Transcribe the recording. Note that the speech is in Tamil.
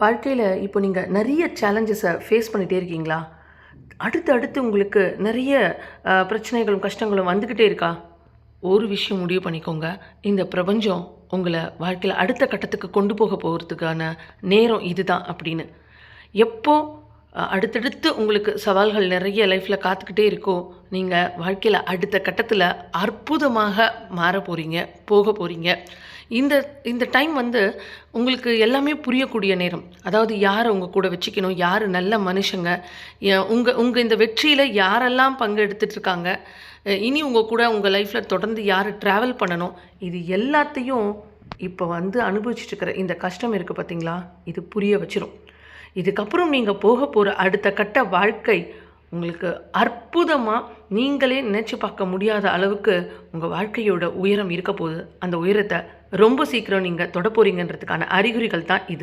வாழ்க்கையில் இப்போ நீங்கள் நிறைய சேலஞ்சஸை ஃபேஸ் பண்ணிகிட்டே இருக்கீங்களா? அடுத்து அடுத்து உங்களுக்கு நிறைய பிரச்சனைகளும் கஷ்டங்களும் வந்துக்கிட்டே இருக்கா? ஒரு விஷயம் முடிவு பண்ணிக்கோங்க. இந்த பிரபஞ்சம் உங்களை வாழ்க்கையில் அடுத்த கட்டத்துக்கு கொண்டு போக போகிறதுக்கான நேரம் இதுதான் அப்படின்னு. எப்போ அடுத்தடுத்து உங்களுக்கு சவால்கள் நிறைய லைஃப்பில் காத்துக்கிட்டே இருக்கோ நீங்கள் வாழ்க்கையில் அடுத்த கட்டத்தில் அற்புதமாக மாற போகிறீங்க போக போகிறீங்க இந்த இந்த டைம் வந்து உங்களுக்கு எல்லாமே புரியக்கூடிய நேரம். அதாவது யாரை உங்கள் கூட வச்சுக்கணும் யார் நல்ல மனுஷங்க உங்கள் உங்கள் இந்த வெற்றியில் யாரெல்லாம் பங்கெடுத்துட்டு இருக்காங்க இனி உங்கள் கூட உங்கள் லைஃப்பில் தொடர்ந்து யார் ட்ராவல் பண்ணணும் இது எல்லாத்தையும் இப்போ வந்து அனுபவிச்சுட்டு இருக்கிற இந்த கஷ்டம் இருக்குது பார்த்தீங்களா இது புரிய வச்சிரும். இதுக்கப்புறம் நீங்கள் போக போகிற அடுத்த கட்ட வாழ்க்கை உங்களுக்கு அற்புதமாக நீங்களே நினச்சி பார்க்க முடியாத அளவுக்கு உங்கள் வாழ்க்கையோட உயரம் இருக்க போகுது. அந்த உயரத்தை ரொம்ப சீக்கிரம் நீங்கள் தொட போகிறீங்கன்றதுக்கான அறிகுறிகள் தான் இது.